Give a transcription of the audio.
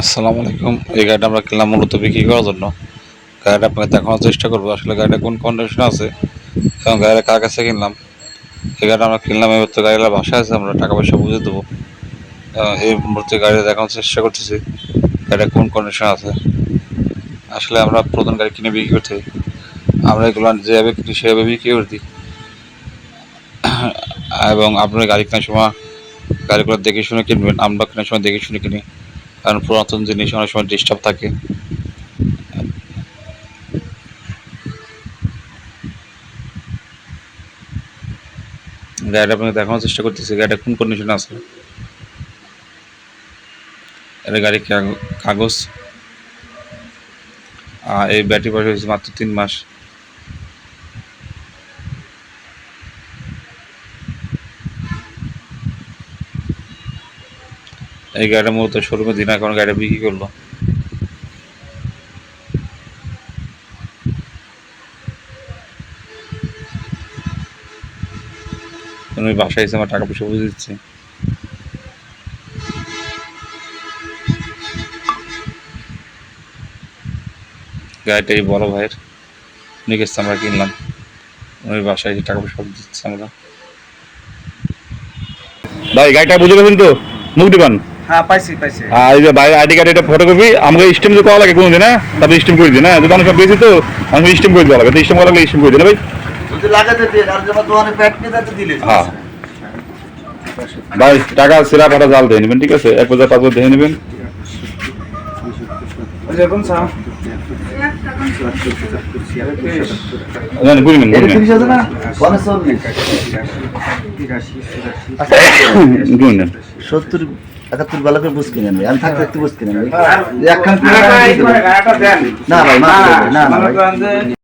আসসালামু আলাইকুম। এই গাড়িটা আমরা কিনলাম মূলত বিক্রি করার জন্য। গাড়িটা আপনাকে দেখানোর চেষ্টা করব, আসলে গাড়িটা কোন কন্ডিশনে আছে এবং গাড়িটা কার কাছে কিনলাম। এই গাড়িটা আমরা কিনলাম, এবার তো গাড়িটা বাসায় আছে, আমরা টাকা পয়সা বুঝে দেবো। এই মুহূর্তে গাড়িটা দেখানোর চেষ্টা করতেছি, গাড়িটা কোন কন্ডিশনে আছে। আসলে আমরা প্রথম গাড়ি কিনে বিক্রি করতে, আমরা এগুলো যেভাবে কিনি সেভাবে বিক্রি করে দিই। এবং আপনার গাড়ি কেনার সময় গাড়িগুলো দেখে শুনে কিনবেন, আমরা কেনার সময় দেখে শুনে কিনি। কারণ পুরাতন জিনিস অনেক সময় ডিস্টার্ব থাকে। গাড়িটা আপনাকে দেখানোর চেষ্টা করতেছি, গাড়িটা কোন কন্ডিশনে আছে? এটা গাড়ি কাগ- কাগজ। আর এই ব্যাটারি বয়স হয়েছে মাত্র তিন মাস। এই গাড়িটা মূলত শোরুমে দিন এখন গাড়িটা বিক্রি করল। আমি বাসায় এসে আমার টাকা পয়সা বুঝে দিচ্ছি। গাড়িটা এই বড় ভাইয়ের। উনি গেছে আমরা কিনলাম। ওই বাসায় এসে টাকা পয়সা দিচ্ছি আমরা ভাই, গাড়িটা বুঝে গেছেন তো? মুখ দিবান হ্যাঁ পাইছি পাইছি। আর এই যে বাইরে আইডি কার্ড এটা ফটোকপি আমাকে স্টিম তো করা লাগে কোনোদিন হ্যাঁ? তারপরে স্টিম করে দিন হ্যাঁ? যদি অনেক বেশি তো আমাকে স্টিম করে দেওয়া লাগে। তো স্টিম করা লাগলে স্টিম করে দিন ভাই? যদি লাগাতে দিয়ে আর যখন দোকানে প্যাট নিতে দিলে। হ্যাঁ। ভাই টাকা সিরা ফাটা জাল দিয়ে নেবেন ঠিক আছে? এক হাজার পাঁচ হাজার দিয়ে নেবেন যেরকম চা তুই বেলা করে বুঝ কিনে আমি থাকতে একটু বুঝ দেন। না ভাই না, না না ভাই।